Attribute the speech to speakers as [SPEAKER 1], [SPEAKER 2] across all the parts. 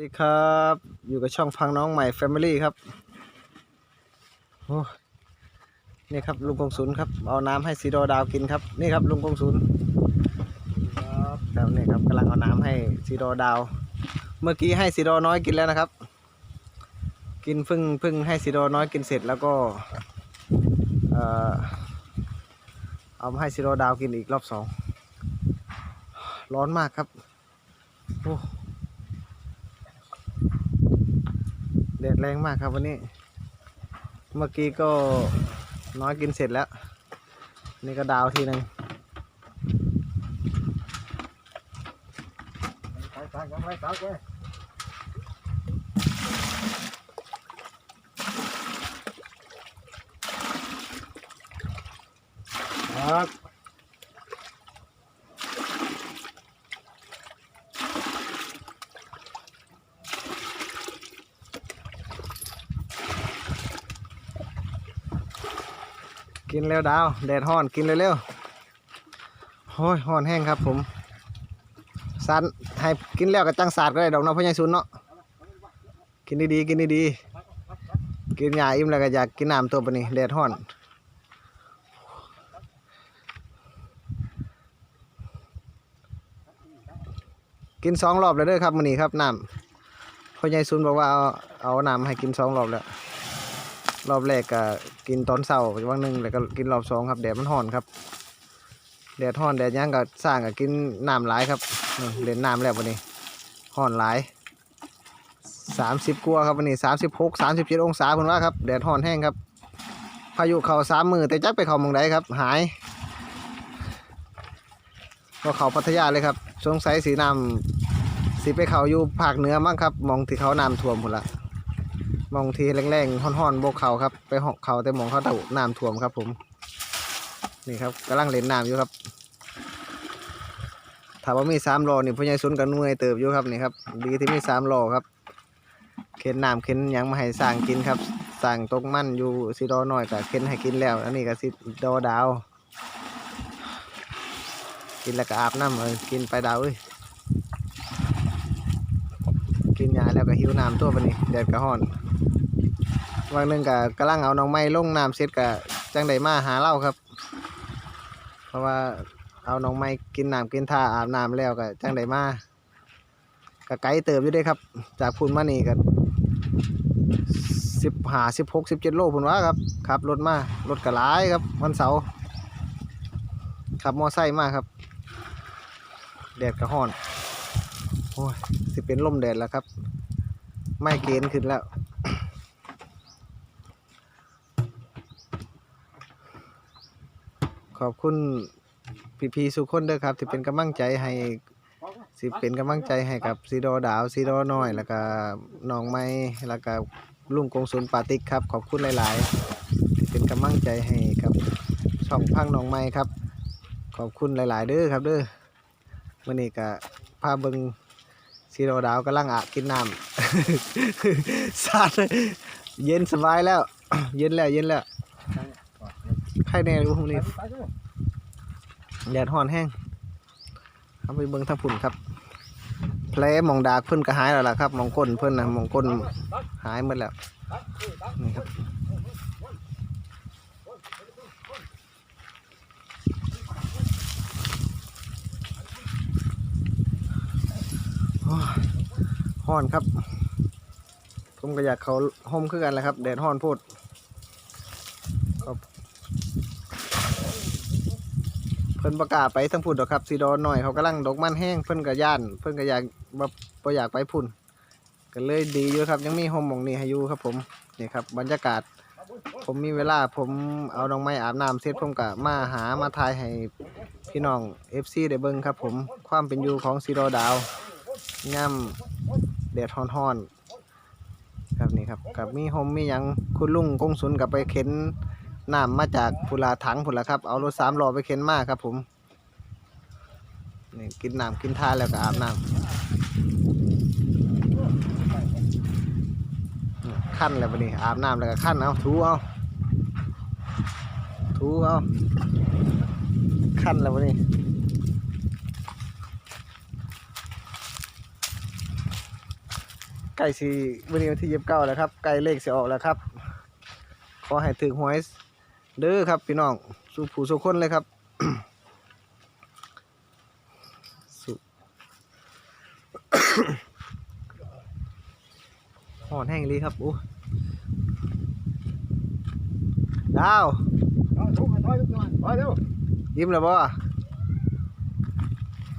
[SPEAKER 1] ดีครับ อยู่กับช่องพังน้องใหม่ Family ครับโอ้นี่ครับลุงกงสุนครับ เอาน้ำให้ซีโดดาวกินครับ นี่ครับลุงกงสุนครับครับนี่ครับกำลังเอาน้ำให้ซีโดดาว เมื่อกี้ให้ซีโดน้อยกินแล้วนะครับ กินพิ่งพิ่งให้ซีโดน้อยกินเสร็จแล้วก็ เอ่อ เอามาให้ซีโดดาวกินอีกรอบสอง ร้อนมากครับ โอ้ แดดแรงมากครับวันนี้ เมื่อกี้ก็น้อยกินเสร็จแล้ว นี่ก็ดาวทีหนึ่งครับ กินเร็วดาว แดดห้อนกินเร็วๆโอ้ยห้อนแห้งครับผมสันให้กินแล้วกับจังสาดก็ได้ดอกเนาะพ่อใหญ่ซุนเนาะกินดีๆกินดีๆกินยาอิ่มแล้วก็อยากกินน้ำตัวปนี่แดดห้อนกินสองรอบแล้วเด้อครับมื้อนี้ครับน้ำพ่อใหญ่ซุนบอกว่าเอาเอาน้ำให้กินสองรอบแล้ว รอบแรกก็กินตอนเช้าวันหนึ่งแล้วก็กินรอบสองครับแดดมันร้อนครับแดดร้อนแดดหย่างก็สร้างก็กินน้ำหลายครับนี่เล่นน้ำแล้ววันนี้ร้อนหลายสามสิบกัวครับวันนี้สามสิบหกสามสิบเจ็ดองศาคุณว่าครับแดดร้อนแห้งครับ พายุเข่าสามมือแต่จักไปเข่าหมองใดครับ หาย ก็เข่าพัทยาเลยครับสงสัยสีน้ำสีไปเข่าอยู่ภาคเหนือมั้งครับ มองที่เขาน้ำท่วมหมดละ มองทีแรงๆห่อนๆโบกเขาครับ ไปหอกเขาแต่มองเขาเต่าน้ำท่วมครับผม นี่ครับกำลังเล่นน้ำอยู่ครับถ้าว่ามีสามโลนี่พ่อใหญ่สุนกันเมื่อยเติบอยู่ครับนี่ครับดีที่มีสามโลครับ เข็นน้ำเข็นยังมาให้สร้างกินครับสร้างตกมันอยู่สิดอหน่อยก็เข็นให้กินแล้วอันนี้ก็สิดอดาว กินแล้วก็อาบน้ำเออกินไปดาวเอ้ยกินยาแล้วก็หิวน้ำตัวปนี่แดดก็ฮ้อน วันหนึ่งก็กำลังเอาน้องไม้ลงน้ำเสร็จก็จังไดมาหาเล่าครับ เพราะว่าเอาน้องไม้กินน้ำกินท่าอาบน้ำแล้วก็จังไดมาก็ไกลเติบอยู่ด้ครับ จากพุ่นมานี่ก็สิบห้าสิบหกสิบเจ็ดโลพุ่นวะครับขับรถมารถกระลายครับวันเสาร์ขับมอไซค์มาครับแดดก็ฮ้อนโอ้ยสิเป็นลมแดดแล้วครับ ไม่เกณฑ์ขึ้นแล้ว ขอบคุณพี่พีสุคนเด้อครับ ที่เป็นกำลังใจให้สิเป็นกำลังใจให้กับซีโดดาวซีโดน้อย แล้วก็น้องไม้แล้วก็ลุงกงสุนปาติกครับขอบคุณหลายๆที่เป็นกำลังใจให้กับช่องพังน้องไม้ครับ ขอบคุณหลายๆเด้อครับเด้อวันนี้ก็พาเบิงซีโดดาวกำลังอากินน้ำสาดเย็นสบายแล้ว เย็นแล้วเย็นแล้ว ครแน่รู้พวกนี้แดดฮ้อนแห้งเอาไปเบิ่งทางพุ่นครับแผลมองดากเพิ่นก็หายแล้วล่ะครับมองก้นเพิ่นนะมองก้นหายหมดแล้วนี่ครับโอ้ยฮ้อนครับ ผมก็อยากเขาห่มคือกันแหละครับแดดฮ้อนโพูด เพิ่นประกล้าศไปทั้งพุ่นดอกครับสีดอนหน่อยเขากำลังดอกมันแห้งเพิ่นก็ย่าน เพิ่นก็อยากบ่บ่อยากไปพุ่นก็เลยดีอยู่ครับ ยังมีโฮมหมองนี้ให้อยู่ครับ ผมนี่ครับบรรยากาศ ผมมีเวลาผมเอาดอกไม้อาบน้ำเสร็จผมก็มาหามาทายให้พี่น้อง FC ได้เบิ่งครับ ผมความเป็นอยู่ของซีโดดาวย่ำแดดฮ้อนๆครับนี่ครับกับมีโฮมมีหยังคุณลุงกงสุนกับไปเข็น น้ำมาจากพุลาถังพุนละครับ เอารถสามล้อไปเข็นมากครับผมนี่กินน้ำกินท่าแล้วก็อาบน้ำขั้นแล้วบัดนี้อาบน้ำแล้วก็ขั้นเอาถูเอาถูเอาขั้นแล้วบัดนี้นล้สิวันนี้วันที่ยีิบเก้าแล้วครับใกล้เลขสิออกแล้วครับ ขอให้ถึงหวย เด้อครับพี่น้องสู่ผู้สู่คนเลยครับสุหอนแห้งอีหลีครับอู้ดาว
[SPEAKER 2] เอาทุกคนถอยทุกคนถอยเร็ว
[SPEAKER 1] ยิ้มแล้วบ่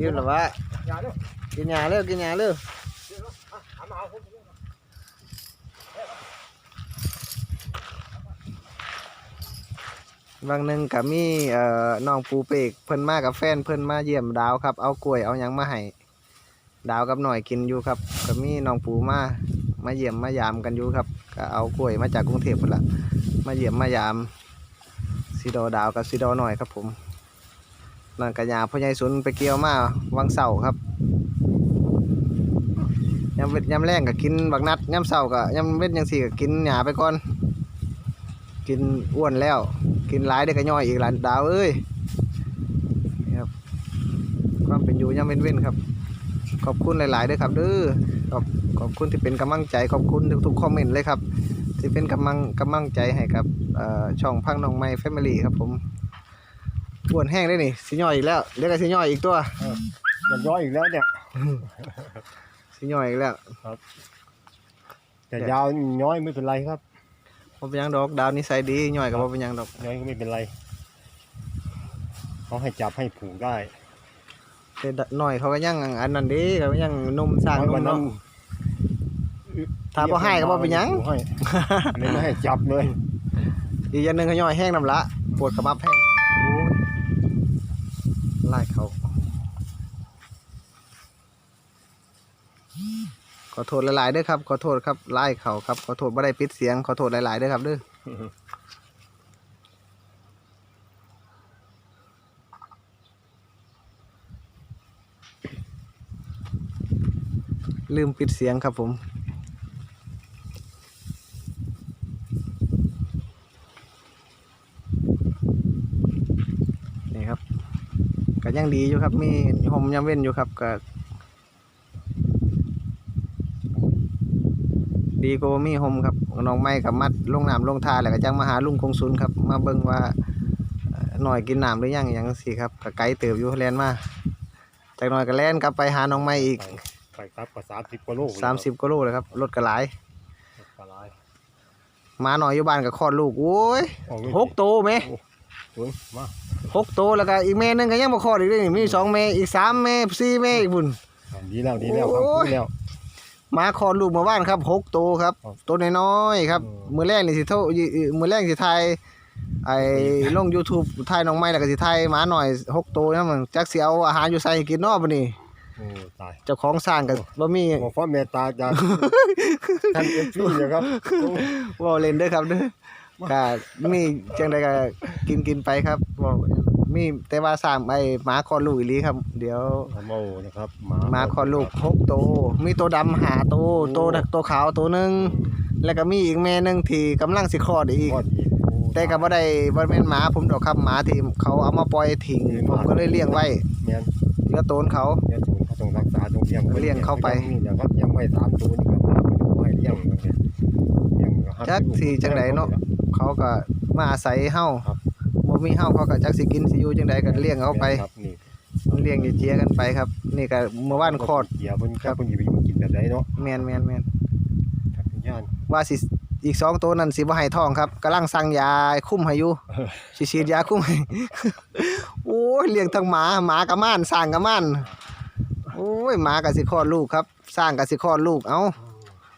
[SPEAKER 1] ยิ้มแล้ววะ
[SPEAKER 2] อย่าเร็ว
[SPEAKER 1] กินยาเร็วกินยาเร็ว
[SPEAKER 2] เร็วอะเอามาเอาผม
[SPEAKER 1] บางหนึ่งก็มีเอ่อน้องปูเปกเพิ่นมากับแฟนเพิ่นมาเยี่ยมดาวครับ เอากล้วยเอาหยังมาให้ดาวกับหน่อยกินอยู่ครับก็มีน้องปูมา มาเยี่ยมมายามกันอยู่ครับก็เอากล้วยมาจากกรุงเทพพุ่นละมาเยี่ยมมายามสีดอดาวกับสีดอหน่อยครับผมนั่นกระยาพ่อใหญ่สุนไปเกี่ยวมาวังเสาครับยามเวทยามแรงก็กินบักนัดยามเสาร์ก็ยามเวทยังสี่ก็กินหญ้าไปก่อน กินอ้วนแล้ว กินหลายได้ก็ย่อยอีกหลานดาวเอ้ยนี่ครับ ความเป็นอยู่ยังเป็นเว้นครับ ขอบคุณหลายๆด้วยครับเด้อขอบขอบคุณที่เป็นกำลังใจขอบคุณทุกๆคอมเมนต์เลยครับที่เป็นกำลังกำลังใจให้กับเอ่อช่องพังน้องไม้แฟมิลี่ครับผมอ้วนแห้งได้นี่สิย่อยอีกแล้วเดี๋ยวก็สิย่อยอีกตัว
[SPEAKER 2] จะย้อยอีกแล้วเนี่ย
[SPEAKER 1] สิย่อยอีกแล้ว
[SPEAKER 2] แต่ยาวย้อยไม่เป็นไรครับ
[SPEAKER 1] บ่เป็นหยังดอกดาวนิสัยดีย่อยก็บ่เป็นหยังดอก
[SPEAKER 2] ย้อยก็ไม่เป็นไรเขาให้จับให้ผูกได้
[SPEAKER 1] แต่ดน้อยเขาก็ยังอันนั้นเด้เขาก็ยังหนุ่มสร้างหนุ่
[SPEAKER 2] วั
[SPEAKER 1] ม
[SPEAKER 2] นนั้
[SPEAKER 1] เนาะ
[SPEAKER 2] น
[SPEAKER 1] ถ้าบ่ให้ก็บ่เป็นหยัง
[SPEAKER 2] ให้เลยไม่ให้จับเลย
[SPEAKER 1] อีกอย่างหนึ่งก็ย่อยแห้งน้ำละปวดกระบับแห้งโอ้ยไล่เขาข อโทษหลายๆเด้วยครับ ขอโทษครับไล่เขาครับ ขอโทษไม่ได้ปิดเสียง ขอโทษหลายๆเด้วยครับเด้อลืมปิดเสียงครับผม นี่ครับก็ยังดีอยู่ครับ มีหมยำเว้นอยู่ครับก็ ดีกว่าบ่มีหมครับน้องไม้กับมัดลงน้ำลงทาแล้วก็จังมาหาลุงคงซุนครับ มาเบิ่งว่าเอ่อหน่อยกินน้ำหรือยังอย่างสิครับก็ไกลเติบอยู่แลนมาจากหน่อยก็แล่นกลับไปหาน้องไม้อีก
[SPEAKER 2] ไปไปครับก็สามสิบกว่าโล
[SPEAKER 1] 30กิโลเลยครับรถก็หลาย
[SPEAKER 2] ปลาไหล
[SPEAKER 1] หมาหน่อยอยู่บ้านก็คลอดลูกโอ้ย
[SPEAKER 2] ออกลู
[SPEAKER 1] หกโตไหม
[SPEAKER 2] ศูนย์มา
[SPEAKER 1] หกโตแล้วก็อีกแม่หนึงก็ยังบ่คลอดอีกเลยนี่มีสองแม่อีกสามแม่สี่แม่อีกพุ่น
[SPEAKER 2] ดีแล้วดีแล้วครับ
[SPEAKER 1] โอ้ย
[SPEAKER 2] ดีแล้ว
[SPEAKER 1] หมาคลอดลูกเมาบ้านครับหกตัวครับ
[SPEAKER 2] ครับ
[SPEAKER 1] ตัวน้อยๆครับ
[SPEAKER 2] อืม
[SPEAKER 1] มือแรกนี่สิโทษมือแรกสิไทยไอ้ลง YouTube ไทยน้องไม้แล้วก็สิไทยหมาหน่อยหกตัวนั่นมันจักสิเอาอาหารอยู่ใส่ให้กินเนอกบ่นี่
[SPEAKER 2] โอ้ตาย
[SPEAKER 1] เจ้าของสร้างก็บ่มี
[SPEAKER 2] หมอฟ้าเมตตาจาก ท่านเอฟซีเลยครับโอ้
[SPEAKER 1] เว้าเล่นเด้อครับเด้อก็มีจังไดก็กินกินไปครับเว้า มีแต่ว่าสร้างไอ้หมาคลอดลูกอีหลีครับ เดี๋ยว
[SPEAKER 2] ทำเอานะครับห
[SPEAKER 1] หมาคลอดลูกหกตัวมีตัวดำหาตัวตัวตัวขาวตัวหนึงแล้วก็มีอีกแม่หนึงที่กำลังสิคลอดอีก
[SPEAKER 2] ทอดอีกโอ้
[SPEAKER 1] แต่ก็บ่ได้บ่แม่นหมาผมดอกครับหมาที่เขาเอามาปล่อยทิ้งผมก็เลยเลี้ยงไว้
[SPEAKER 2] แม่น
[SPEAKER 1] เหลือโตนเขา
[SPEAKER 2] แม่นศูนย์เขาต้องรักษาต้องเลี้ยง
[SPEAKER 1] เลี้ยงเข้าไป
[SPEAKER 2] นี่เดี๋ยวครับยังไม่สามตัวนี่ครับไม่เลี้ยงนะครับเลี้ยงครับ
[SPEAKER 1] จักสิจังไดเนาะเขาก็มาอาศัยเฮา
[SPEAKER 2] ครับ
[SPEAKER 1] บ่ มีเฮาเขาก็จักสิกินสิอยู่จังไดก็เลี้ยงเอาไป
[SPEAKER 2] ครับนี่
[SPEAKER 1] เลี้ยงเจียๆกันไปครับ นี่ก็เมื่อวานคลอด
[SPEAKER 2] เดี๋ยวเพิ่นครับเพิ่นสิไปอยู่กินแบบใดเนาะ
[SPEAKER 1] แม่นแม่นแม่น
[SPEAKER 2] ครับย่าน
[SPEAKER 1] ว่าสิอีกสองตัวนั้นสิบ่ให้ท้องครับกำลังสั่งยาคุมให้อยู่สิฉีดยาคุมให้โอ้ยเลี้ยงทั้งหมาหมากับม่านสร้างกับม่านโอ้ยหมาก็สิคลอดลูกครับ สร้างก็สิคลอดลูกเอ้า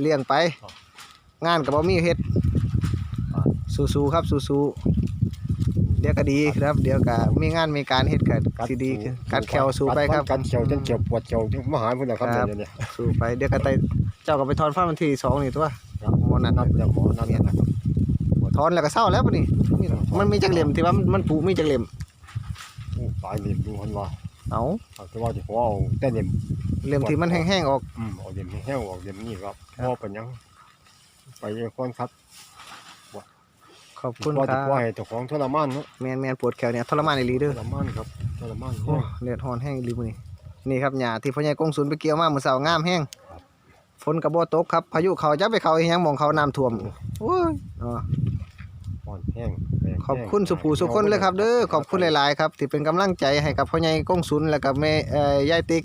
[SPEAKER 1] เลี้ยงไป งานกับบ่มีเฮ็ดสู้ๆครับสู้ๆเดี๋ยวก็ดีครับ เดี๋ยวก็มีงานมีการเฮ็ดก็สิดีขึ้นกัดแควสู้ไปครับ
[SPEAKER 2] กัดแขวจนเจ็บปวดแขวจนมาหาเพิ่นแล้วครับ
[SPEAKER 1] ครับ
[SPEAKER 2] เดี๋ยวนี้
[SPEAKER 1] สู้ไปเดี๋ยวก็ไปเจ้าก็ไปถอนฟันวันที่สองนี่ตัว
[SPEAKER 2] ครับ
[SPEAKER 1] หมอนัด
[SPEAKER 2] นัดแล้วหมอนัดแล้วนะครับ
[SPEAKER 1] ถอนแล้วก็เศร้าแล้วปะนี่นี่ล่ะมันมีจักเหลี่ยมที่ว่ามันมันผูมีจักเหลี่ยม
[SPEAKER 2] โอ้ตายเหลี่ยมดูเพิ่นว่า
[SPEAKER 1] เอา
[SPEAKER 2] เอาแต่ว่าสิขอเอาแต่เหลี่ยม
[SPEAKER 1] เหลี่ยมที่มันแห้งๆออก
[SPEAKER 2] อืมเอาเหลี่ยมแห้งๆออกเหลี่ยมนี่ครับ
[SPEAKER 1] ครับ
[SPEAKER 2] บ่เป็นหยัง ไปก่อนครับ
[SPEAKER 1] ขอบคุณ
[SPEAKER 2] ว่า
[SPEAKER 1] ค
[SPEAKER 2] จะ
[SPEAKER 1] รับ
[SPEAKER 2] ปล่อยให้เจ้าของทรมานเนาะ
[SPEAKER 1] แมนแมนปวดแขวเนี่ยทรมานอีหลี
[SPEAKER 2] ท
[SPEAKER 1] เด้อ
[SPEAKER 2] รมานครับทรมาน
[SPEAKER 1] โอ้เลือดหอนแห้งอีหลีมื้อนี้นี่ครับหญ้าที่พ่อใหญ่กงสุนไปเกี่ยวมามื้อเช้างามแห้งฝนก็บ่ตกครับพายุเขาจะไปเขาอีหยังหมองเขาน้ำท่วมโอ้ยเนาะ
[SPEAKER 2] อ่อนแห้งแรงแห้ง
[SPEAKER 1] ขอบคุณสุภูสุคนเลยครับเด้อขอบคุณหลายๆครับที่เป็นกำลังใจให้กับพ่อใหญ่กงสุนแล้วก็แม่เอ่อยายติ๊ก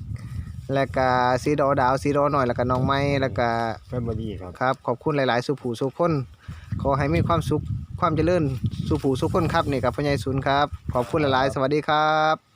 [SPEAKER 1] แล้วก็สีดอดาวสีดอหน่อยแล้วก็น้องไม้แล้วก็
[SPEAKER 2] แฟมิลี่ครับ
[SPEAKER 1] ครับขอบคุณหลายๆ สุผูสุคนขอให้มีความสุข ความเจริญสุผูสุคนครับนี่กับพ่อใหญ่สุนครับ ขอบคุณหลายๆ สวัสดีครับ